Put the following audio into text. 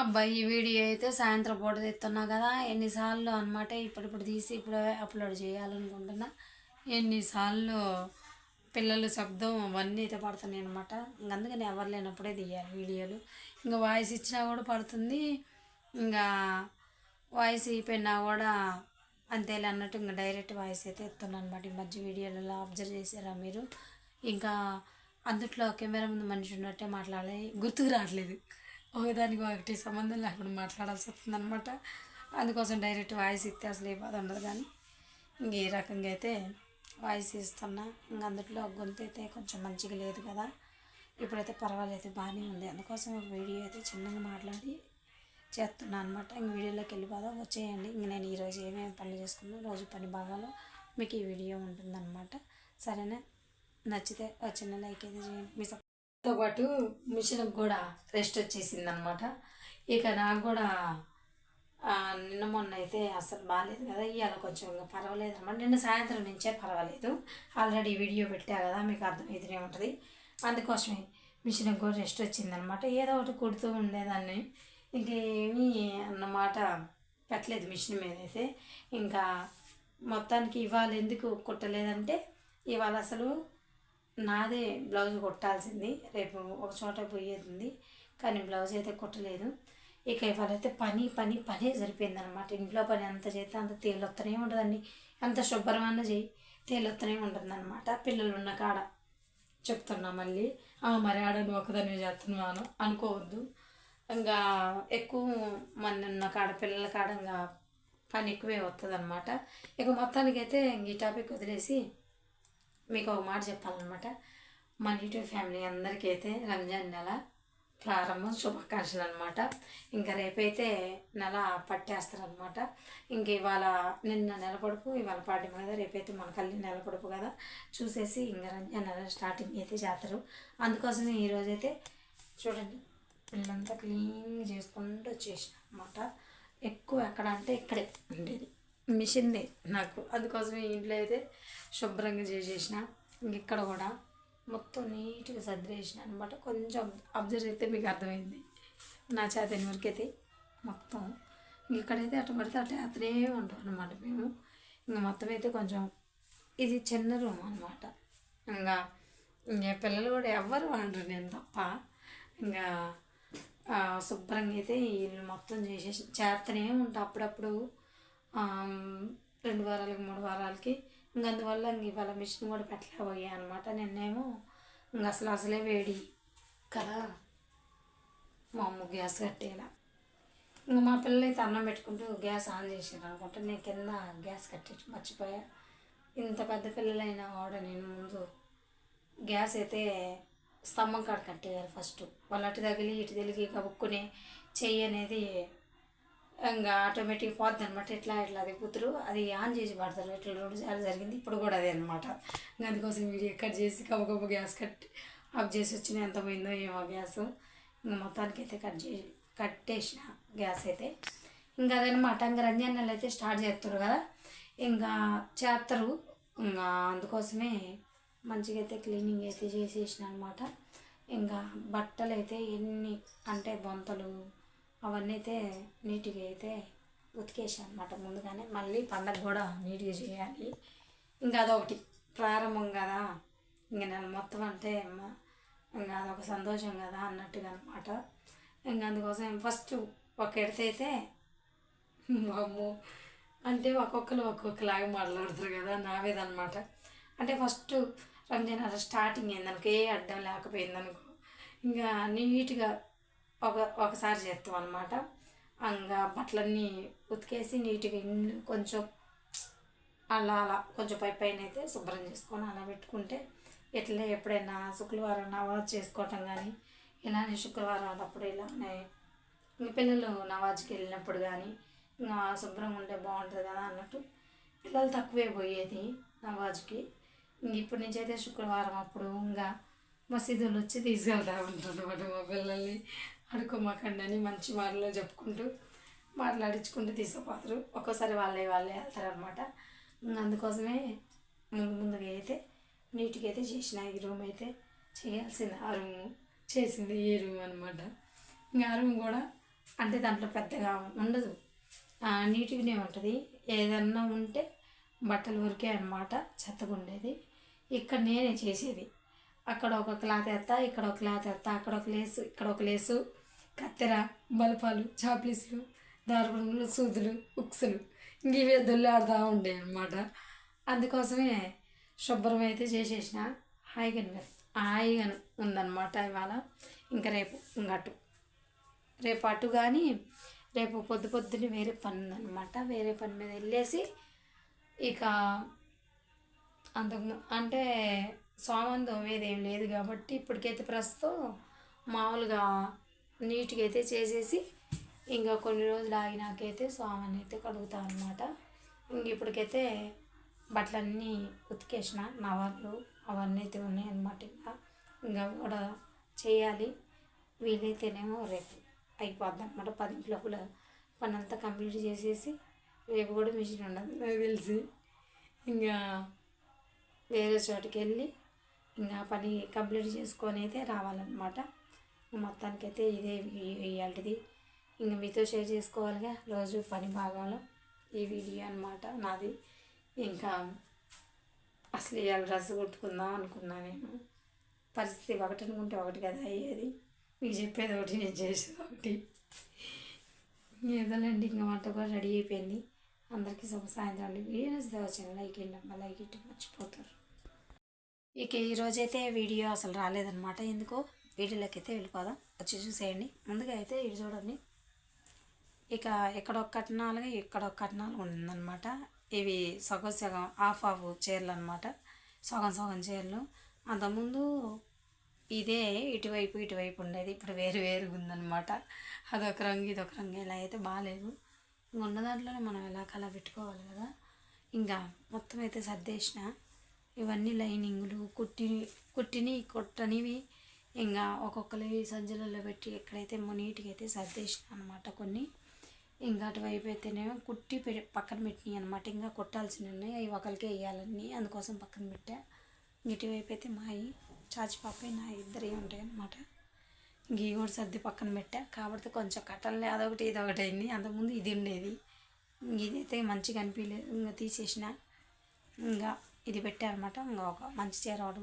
అబ్బాయి ఈ వీడియో అయితే సాయంత్రం పూట తెస్తున్నా కదా. ఎన్నిసార్లు అనమాట ఇప్పుడిప్పుడు తీసి ఇప్పుడే అప్లోడ్ చేయాలనుకుంటున్నా. ఎన్నిసార్లు పిల్లలు శబ్దం అవన్నీ అయితే పడుతున్నాయి అనమాట అందుకని ఎవరు లేనప్పుడే తీయాలి వీడియోలు. ఇంకా వాయిస్ ఇచ్చినా కూడా పడుతుంది. ఇంకా వాయిస్ అయిపోయినా కూడా అంతేలే అన్నట్టు ఇంకా డైరెక్ట్ వాయిస్ అయితే ఎత్తున్నాను అనమాట ఈ మధ్య వీడియోలలో అబ్జర్వ్ చేశారా మీరు? ఇంకా అందుట్లో కెమెరా ముందు మనిషి ఉన్నట్టే మాట్లాడాలి. గుర్తుకు రావట్లేదు. ఒకదానికి ఒకటి సంబంధం లేకుండా మాట్లాడాల్సి వస్తుంది అనమాట అందుకోసం డైరెక్ట్ వాయిస్ ఇస్తే అసలు ఏ బాధ ఉండదు కానీ ఇంక ఈ రకంగా అయితే వాయిస్ ఇస్తున్నా ఇంక అందుట్లో గొంతు అయితే కొంచెం మంచిగా లేదు కదా. ఇప్పుడైతే పర్వాలేదు బాగానే ఉంది. అందుకోసం ఒక వీడియో అయితే చిన్నగా మాట్లాడి చేస్తున్నా అనమాట ఇంక వీడియోలోకి వెళ్ళిపోదాం వచ్చేయండి. ఇంక నేను ఈరోజు ఏమేమి పనులు చేసుకున్నా రోజు పని భాగాలు మీకు ఈ వీడియో ఉంటుందన్నమాట. సరేనా? నచ్చితే ఒక చిన్న లైక్ అయితే చేయండి. మీ తో పాటు మిషన్కి కూడా రెస్ట్ వచ్చేసింది అనమాట ఇక నాకు కూడా నిన్న మొన్న అయితే అసలు బాగాలేదు కదా ఇవాళ కొంచెం పర్వాలేదు అనమాట నిన్న సాయంత్రం నుంచే పర్వాలేదు. ఆల్రెడీ వీడియో పెట్టా కదా మీకు అర్థమవుతూనే ఉంటుంది. అందుకోసమే మిషన్కి కూడా రెస్ట్ వచ్చిందనమాట ఏదో ఒకటి కుడుతూ ఉండేదాన్ని. ఇంకేమీ అన్నమాట పెట్టలేదు మిషన్ మీద అయితే. ఇంకా మొత్తానికి ఇవాళ ఎందుకు కుట్టలేదంటే ఇవాళ అసలు నాదే బ్లౌజ్ కుట్టాల్సింది. రేపు ఒక చోట పోయేది. కానీ బ్లౌజ్ అయితే కుట్టలేదు. ఇక ఇవాళైతే పని పని పని సరిపోయిందనమాట ఇంట్లో పని అంత చేస్తే అంత తేలొత్తనే ఉంటుందండి అంత శుభ్రమైన చేయి తేలొత్తనే ఉంటుందన్నమాట. పిల్లలు ఉన్న కాడ చెప్తున్నా మళ్ళీ. మరి ఆడ నువ్వు ఒకదాన్ని చేస్తున్నాను. అనుకోవద్దు. ఇంకా ఎక్కువ మన ఉన్న కాడ పిల్లల కాడ ఇంకా పని ఎక్కువే వస్తుంది అనమాట ఇక మొత్తానికైతే ఈ టాపిక్ వదిలేసి మీకు ఒక మాట చెప్పాలన్నమాట. మన యూట్యూబ్ ఫ్యామిలీ అందరికీ అయితే రంజాన్ నెల ప్రారంభం శుభాకాంక్షలు అనమాట ఇంకా రేపైతే నెల పట్టేస్తారనమాట ఇంక ఇవాళ నిన్న నెల పొడుపు ఇవాళ పాడ్యం కదా రేపైతే మన కల్లి నెల పొడుపు కదా. చూసేసి ఇంకా రంజాన్ నెల స్టార్టింగ్ అయితే చేస్తారు. అందుకోసమే ఈరోజైతే చూడండి పిల్లంతా క్లీన్ చేసుకుంటూ వచ్చేసిన అనమాట ఎక్కువ ఎక్కడ అంటే ఇక్కడే ఉండేది. మిషన్దే నాకు అందుకోసమే ఇంట్లో అయితే శుభ్రంగా చేసేసిన. ఇక్కడ కూడా మొత్తం నీట్గా సర్దిరేసిన అనమాట కొంచెం అబ్జర్వ్ అయితే మీకు అర్థమైంది. నా చేతని అయితే మొత్తం. ఇంక ఇక్కడైతే అటు పడితే అట్లా అతనే ఉంటాం అనమాట మేము. ఇంకా మొత్తం అయితే కొంచెం ఇది చిన్న రూమ్ అనమాట ఇంకా ఇంకా పిల్లలు కూడా ఎవ్వరు వాడరు నేను తప్ప. ఇంకా శుభ్రంగా అయితే ఈ ఇల్లు మొత్తం చేసేసి చేస్తూనే ఉంటా అప్పుడప్పుడు. రెండు వారాలకి మూడు వారాలకి. ఇంక అందువల్ల ఇంక ఇవాళ మిషన్ కూడా పెట్టలేకపోయా అనమాట నిన్నేమో ఇంక అసలు అసలే వేడి కదా. మా అమ్మ గ్యాస్ కట్టేలా. ఇంకా మా పిల్లలు అయితే అన్నం పెట్టుకుంటూ గ్యాస్ ఆన్ చేసారు అనుకుంటే. నేను కింద గ్యాస్ కట్టేసి మర్చిపోయా. ఇంత పెద్ద పిల్లలైనా కూడా నేను ముందు గ్యాస్ అయితే స్తంభం కాడ కట్టేయాలి ఫస్ట్. వాళ్ళు అటు తగిలి ఇటు తగిలి కబుక్కునే చెయ్యి అనేది ఇంకా ఆటోమేటిక్ పోద్ది అనమాట ఎట్లా ఎట్లా అది కూతురు. అది ఆన్ చేసి పడతారు. ఇట్లా రెండు సార్లు జరిగింది. ఇప్పుడు కూడా అదే అనమాట అందుకోసం వీడియో కట్ చేసి కబ గ్యాస్ కట్ ఆఫ్ చేసి వచ్చిన ఎంత పోయిందో ఏమో గ్యాస్. ఇంకా మొత్తానికి అయితే కట్ చేసి కట్టేసిన గ్యాస్ అయితే. ఇంకా అదనమాట ఇంకా రంజాన్ నెల అయితే స్టార్ట్ చేస్తారు కదా. ఇంకా చేస్తారు. ఇంకా అందుకోసమే మంచిగా అయితే క్లీనింగ్ అయితే చేసేసిన అనమాట ఇంకా బట్టలు అయితే ఎన్ని అంటే బొంతలు అవన్నీ అయితే నీట్గా అయితే ఉతికేసాను అనమాట ముందుగానే. మళ్ళీ పండగ కూడా నీట్గా చేయాలి. ఇంకా అదొకటి. ప్రారంభం కదా. ఇంక నెల మొత్తం అంటే ఇంకా అదొక సంతోషం కదా అన్నట్టుగా అనమాట ఇంకా అందుకోసం ఫస్ట్ ఒక ఎడతైతే అమ్మో అంటే ఒక్కొక్కరు ఒక్కొక్కలాగా మాట్లాడుతారు కదా నావేదనమాట అంటే ఫస్ట్ రంజాన్ అసలు స్టార్టింగ్ అయిందనుకో ఏ అడ్డం లేకపోయిందనుకో ఇంకా నీట్గా ఒక ఒకసారి చేస్తాం అనమాట ఇంకా బట్టలన్నీ ఉతికేసి నీట్గా ఇల్లు కొంచెం అలా అలా కొంచెం పై పైన అయితే శుభ్రం చేసుకొని అలా పెట్టుకుంటే ఎట్లా ఎప్పుడైనా శుక్రవారం నవాజ్ చేసుకోవటం కానీ ఇలానే శుక్రవారం అప్పుడు ఇలానే ఇంక పిల్లలు నవాజ్కి వెళ్ళినప్పుడు కానీ ఇంకా శుభ్రంగా ఉంటే బాగుంటుంది కదా అన్నట్టు పిల్లలు తక్కువే పోయేది నవాజ్కి ఇంక ఇప్పటి నుంచి అయితే శుక్రవారం అప్పుడు ఇంకా మసీదులు వచ్చి తీసుకెళ్తా ఉంటారు మా పిల్లల్ని. అడుకోమాకండి అని మంచి మాటలు చెప్పుకుంటూ మాట్లాడించుకుంటూ తీసుకుపోతారు. ఒక్కోసారి వాళ్ళే వాళ్ళే వెళ్తారనమాట అందుకోసమే ముందు ముందుగా అయితే నీట్గా అయితే చేసిన ఈ రూమ్ అయితే చేయాల్సింది ఆ రూము చేసింది ఈ రూమ్ అనమాట ఇంకా ఆ రూమ్ కూడా అంటే దాంట్లో పెద్దగా ఉండదు. ఆ, నీట్గానే ఉంటుంది. ఏదన్నా ఉంటే బట్టలు ఉరికే అనమాట చెత్తగా ఉండేది ఇక్కడ నేనే చేసేది. అక్కడ ఒక క్లాత్ ఎత్తా ఇక్కడ ఒక క్లాత్ ఎత్తా అక్కడ ఒక లేసు ఇక్కడ ఒక లేసు కత్తెర బల్పాలు చాప్లీసులు దారుణములు సూదులు ఉక్సులు. ఇంక దొల్లాడుతూ ఉండే అనమాట అందుకోసమే శుభ్రం అయితే చేసేసిన హాయిగా అనిపి- హాయిగా ఉందన్నమాట ఇవాళ. ఇంకా రేపు ఇంకా అటు రేపు అటు కానీ రేపు పొద్దు పొద్దున్నే వేరే పని ఉందన్నమాట వేరే పని మీద వెళ్ళేసి ఇక అంతకు అంటే సోమం తోమేది ఏం లేదు కాబట్టి ఇప్పటికైతే ప్రస్తుతం మామూలుగా నీట్గా అయితే చేసేసి ఇంకా కొన్ని రోజులు ఆగినాకైతే స్వామిని అయితే కడుగుతాను అనమాట ఇంక ఇప్పటికైతే బట్టలన్నీ ఉతికేసిన నవర్లు అవన్నీ అయితే ఉన్నాయన్నమాట ఇంకా. ఇంకా కూడా చేయాలి. వీలైతేనేమో రేపు అయిపోద్ది అనమాట పది లోపల పని అంతా కంప్లీట్ చేసేసి రేపు కూడా మిషన్ ఉండదు నాకు తెలిసి. ఇంకా వేరే చోటుకి వెళ్ళి ఇంకా పని కంప్లీట్ చేసుకొని అయితే రావాలన్నమాట. మొత్తానికైతే ఇదే ఇవాళది ఇంకా మీతో షేర్ చేసుకోవాలిగా రోజు పని భాగంలో ఈ వీడియో అనమాట నాది. ఇంకా అసలు ఇవాళ డ్రెస్ కొట్టుకుందాం అనుకున్నా నేను. పరిస్థితి ఒకటి అనుకుంటే ఒకటి కదా అయ్యేది. మీకు చెప్పేది ఒకటి నేను చేసేది ఒకటి. ఏదోలేండి ఇంకా వంట కూడా రెడీ అయిపోయింది. అందరికీ శుభ సాయంత్రం అండి. వీడియో నచ్చితే వచ్చిన లైక్ ఇవ్వండి లైక్ ఇట్టు మర్చిపోతారు. ఇక ఈరోజైతే వీడియో అసలు రాలేదనమాట ఎందుకో వీడియోలోకి అయితే వెళ్ళిపోదాం. వచ్చి చూసేయండి. ముందుగా అయితే ఇది చూడండి. ఇక ఇక్కడ ఒక కట్నాలుగా ఇక్కడ ఒక కట్నాలు ఉందన్నమాట. ఇవి సగం సగం హాఫ్ హాఫ్ చీరలు అనమాట సగం సగం చీరలు. అంతకుముందు ఇదే ఇటువైపు ఇటువైపు ఉండేది. ఇప్పుడు వేరు వేరుగా ఉందన్నమాట. అదొక రంగు ఇదొక రంగు. ఇలా అయితే బాగాలేదు. ఇంక ఉన్న దాంట్లోనే మనం ఎలా కలా పెట్టుకోవాలి కదా. ఇంకా మొత్తం అయితే సర్దేసిన. ఇవన్నీ లైనింగ్లు కుట్టి కుట్టిని కొట్టనివి ఇంకా ఒక్కొక్కరి సంచులలో పెట్టి ఎక్కడైతే నీట్గా అయితే సర్దేసిన అనమాట కొన్ని ఇంకా అటువైపు అయితేనేమో కుట్టి పె- పక్కన పెట్టినాయి అనమాట ఇంకా కొట్టాల్సినవి ఉన్నాయి అవి ఒకరికే వేయాలని అందుకోసం పక్కన పెట్టా. ఇటువైపు అయితే మాయి చాచిపాప నా ఇద్దరే ఉంటాయి అనమాట ఇంక కూడా సర్ది పక్కన పెట్టా. కాబట్టి కొంచెం కట్టలే అదొకటి ఇదొకటి అయింది. అంతకుముందు ఇది ఉండేది. ఇదైతే మంచిగా అనిపించలేదు ఇంకా తీసేసిన. ఇంకా ఇది పెట్టా అనమాట ఇంకా ఒక మంచి చీర ఒకటి